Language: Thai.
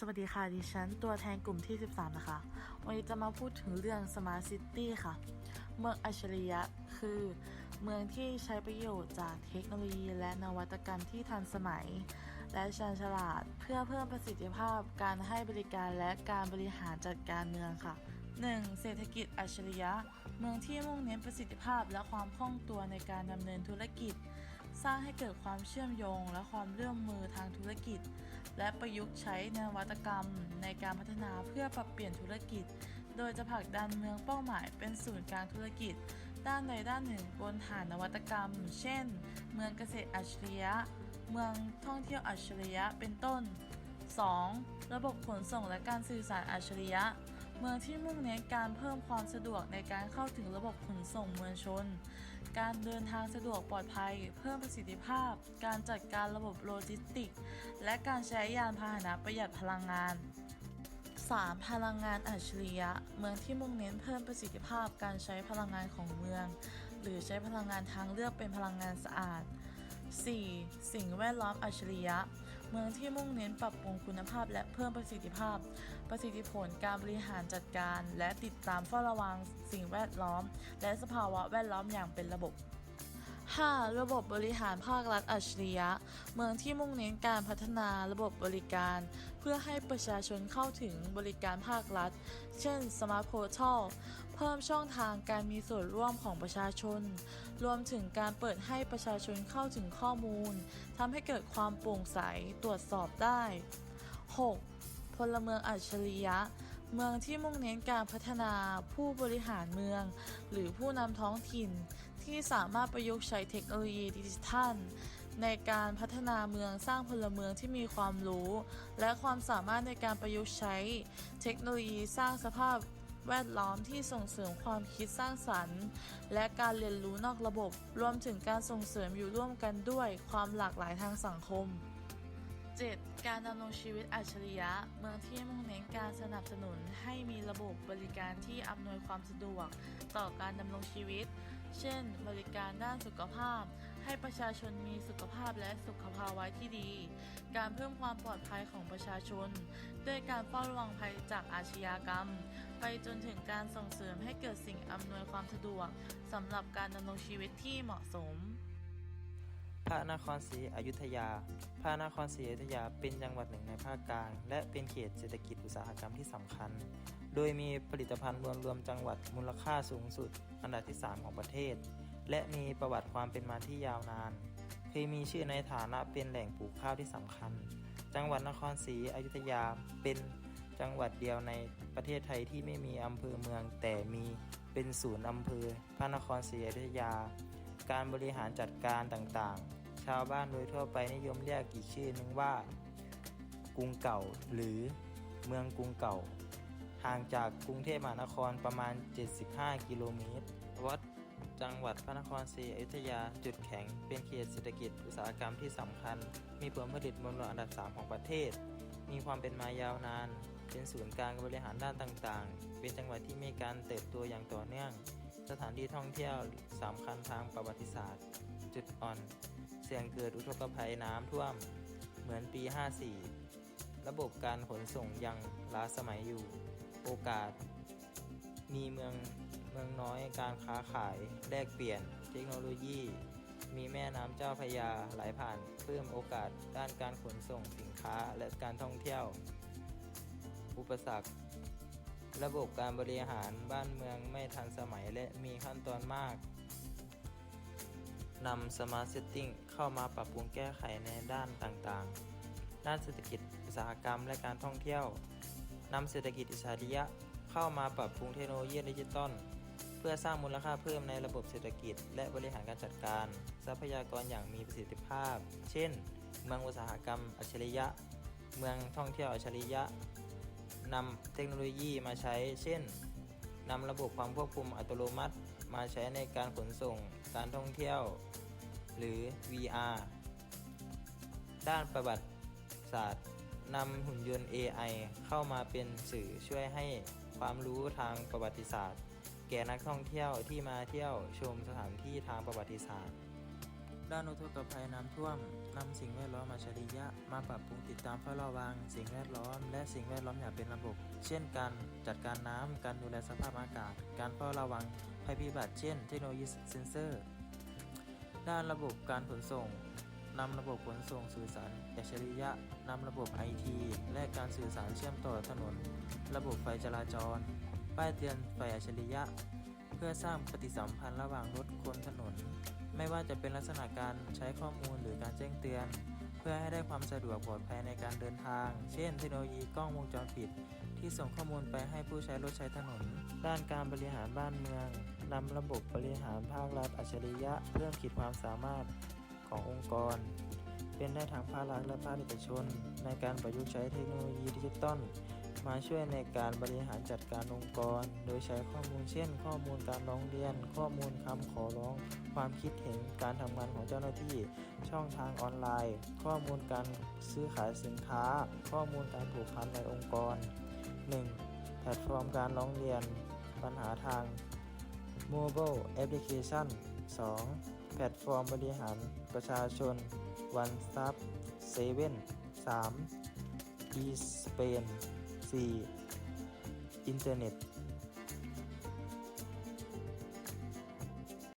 สวัสดีค่ะ ดิฉันตัวแทนกลุ่มที่ 13 นะคะ วันนี้จะมาพูดถึงเรื่อง Smart City ค่ะ เมืองอัจฉริยะคือ เมืองที่ใช้ประโยชน์จากเทคโนโลยีและนวัตกรรมที่ทันสมัย และชาญฉลาดเพื่อเพิ่มประสิทธิภาพการให้บริการและการบริหารจัดการเมืองค่ะ 1. เศรษฐกิจอัจฉริยะ เมืองที่มุ่งเน้นประสิทธิภาพและความคล่องตัวในการดำเนินธุรกิจ สร้างให้เกิดความเชื่อมโยง และความร่วมมือทางธุรกิจ และประยุกต์ใช้นวัตกรรม ในการพัฒนาเพื่อปรับเปลี่ยนธุรกิจ โดยจะผลักดันเมืองเป้าหมายเป็นศูนย์กลางธุรกิจ ด้านใดด้านหนึ่งบนฐานนวัตกรรม เช่น เมืองเกษตรอัจฉริยะ เมืองท่องเที่ยวอัจฉริยะเป็นต้น 2. ระบบขนส่งและการสื่อสารอัจฉริยะ เมืองที่มุ่งเน้นการเพิ่มความสะดวกในการเข้าถึงระบบขนส่งมวลชน การเดินทางสะดวกปลอดภัย เพิ่มประสิทธิภาพ การจัดการระบบโลจิสติกส์และการใช้ยานพาหนะประหยัดพลังงาน 3. พลังงานอัจฉริยะ เมืองที่มุ่งเน้นเพิ่มประสิทธิภาพการใช้พลังงานของเมือง หรือใช้พลังงานทางเลือกเป็นพลังงานสะอาด 4. สิ่งแวดล้อมอัจฉริยะ เมืองที่มุ่งเน้นปรับปรุงคุณภาพ และเพิ่มประสิทธิภาพ ประสิทธิผลการบริหารจัดการ และติดตามเฝ้าระวังสิ่งแวดล้อม และสภาวะแวดล้อมอย่างเป็นระบบ 5. ระบบบริหารภาครัฐอัจฉริยะ เมืองที่มุ่งเน้นการพัฒนาระบบบริการ เพื่อให้ประชาชนเข้าถึงบริการภาครัฐ เช่น Smart Portal เพิ่มช่องทางการมีส่วนร่วมของประชาชน รวมถึงการเปิดให้ประชาชนเข้าถึงข้อมูลทำให้เกิดความโปร่งใสตรวจสอบได้ 6. พลเมืองอัจฉริยะ เมืองที่มุ่งเน้นการพัฒนาผู้บริหารเมือง หรือผู้นำท้องถิ่น ที่สามารถประยุกต์ใช้เทคโนโลยีดิจิทัลในการพัฒนาเมืองสร้างพลเมืองที่มีความรู้ และความสามารถในการประยุกต์ใช้ เทคโนโลยีสร้างสภาพ แวดล้อมที่ส่งเสริมความคิดสร้างสรรค์ และการเรียนรู้นอกระบบ รวมถึงการส่งเสริมอยู่ร่วมกันด้วยความหลากหลายทางสังคม 7. การดำรงชีวิตอัจฉริยะ เมืองที่มุ่งเน้นการสนับสนุนให้มีระบบบริการที่อำนวยความสะดวก ต่อการดำรงชีวิต เช่น บริการด้านสุขภาพ ให้ประชาชนมีสุขภาพและสุขภาวะที่ดี การเพิ่มความปลอดภัยของประชาชน ด้วยการเฝ้าระวังภัยจากอาชญากรรม ไปจนถึงการส่งเสริมให้เกิดสิ่งอำนวยความสะดวกสำหรับการดำรงชีวิตที่เหมาะสม พระนครศรีอยุธยา พระนครศรีอยุธยาเป็นจังหวัดหนึ่งในภาคกลาง และเป็นเขตเศรษฐกิจอุตสาหกรรมที่สำคัญ โดยมีผลิตภัณฑ์รวมรวมจังหวัดมูลค่าสูงสุด อันดับที่ 3 ของประเทศ และมีประวัติความเป็นมาที่ยาวนาน เคยมีชื่อในฐานะเป็นแหล่งปลูกข้าวที่สำคัญ จังหวัดนครศรีอยุธยาเป็นจังหวัดเดียวในประเทศไทยที่ไม่มีอำเภอเมือง แต่มีเป็นศูนย์อำเภอ พระนครศรีอยุธยา การบริหารจัดการต่างๆ ชาวบ้านโดยทั่วไปนิยมเรียกอีกชื่อหนึ่งว่า กรุงเก่าหรือเมืองกรุงเก่า ห่างจากกรุงเทพมหานครประมาณ 75 กิโลเมตรวัด จังหวัดพระนครศรีอยุธยา จุดแข็ง เป็นเขตเศรษฐกิจอุตสาหกรรมที่สำคัญ มีผลผลิตมลพิษอันดับ 3 ของประเทศ มีความเป็นมายาวนาน เป็นศูนย์กลางบริหารด้านต่างๆ เป็นจังหวัดที่มีการเติบโตอย่างต่อเนื่อง สถานที่ท่องเที่ยวสำคัญทางประวัติศาสตร์ จุดอ่อน เสี่ยงเกิดอุทกภัยน้ำท่วม เหมือนปี 54 ระบบการขนส่งยังล้าสมัยอยู่ โอกาส มีเมือง มืองน้อยการค้าขายแลกเปลี่ยน เทคโนโลยี มีแม่น้ำเจ้าพยาไหลผ่านเพิ่มโอกาสด้านการขนส่งสินค้าและการท่องเที่ยว อุปสรรค ระบบการบริหารบ้านเมืองไม่ทันสมัยและมีขั้นตอนมากนำ Smart Setting เข้ามาปรับปรุงแก้ไขในด้านต่างๆ ด้านเศรษฐกิจอุตสาหกรรมและการท่องเที่ยวนำเศรษฐกิจอิสระเข้ามาปรับปรุงเทคโนโลยีดิจิตอล เพื่อสร้างมูลค่าเพิ่มในระบบเศรษฐกิจ และบริหารการจัดการ ทรัพยากรอย่างมีประสิทธิภาพ เช่น เมืองอุตสาหกรรมอัจฉริยะ เมืองท่องเที่ยวอัจฉริยะนำเทคโนโลยีมาใช้ เช่นนำระบบความควบคุมอัตโนมัติ มาใช้ในการขนส่ง การท่องเที่ยว หรือ VR ด้านประวัติศาสตร์นำหุ่นยนต์ AI เข้ามาเป็นสื่อช่วยให้ความรู้ทางประวัติศาสตร์ แก่นักท่องเที่ยวที่มาเที่ยวชมสถานที่ทางประวัติศาสตร์ ด้านอุทกภัยน้ำท่วมนำสิ่งแวดล้อมอัจฉริยะ มาปรับปรุงติดตามเฝ้าระวัง สิ่งแวดล้อม และสิ่งแวดล้อมอย่างเป็นระบบ เช่นการจัดการน้ำการดูแลสภาพอากาศ การเฝ้าระวังภัยพิบัติเช่นเทคโนโลยีเซนเซอร์ ด้านระบบการขนส่งนำระบบขนส่งสื่อสารอัจฉริยะนำระบบไอทีและการสื่อสารเชื่อมต่อถนน ระบบไฟจราจร ป้ายเตือนไฟอัจฉริยะ เพื่อสร้างปฏิสัมพันธ์ระหว่างรถคนถนน ไม่ว่าจะเป็นลักษณะการใช้ข้อมูลหรือการแจ้งเตือน เพื่อให้ได้ความสะดวกปลอดภัยในการเดินทาง เช่น เทคโนโลยีกล้องวงจรปิด ที่ส่งข้อมูลไปให้ผู้ใช้รถใช้ถนน ด้านการบริหารบ้านเมืองนำระบบบริหารภาครัฐอัจฉริยะเพิ่มขีดความสามารถขององค์กร เป็นได้ทั้งภาครัฐและภาคเอกชน ในการประยุกต์ใช้เทคโนโลยีดิจิตอล มาช่วยในการบริหารจัดการองค์กร โดยใช้ข้อมูลเช่น ข้อมูลการร้องเรียน ข้อมูลคำขอร้อง ความคิดเห็นการทำงานของเจ้าหน้าที่ ช่องทางออนไลน์ ข้อมูลการซื้อขายสินค้า ข้อมูลการผูกพันในองค์กร 1. แพลตฟอร์มการร้องเรียน ปัญหาทาง Mobile Application 2. แพลตฟอร์มบริหารประชาชน One Stop 7 3. eSpain 4. อินเทอร์เน็ต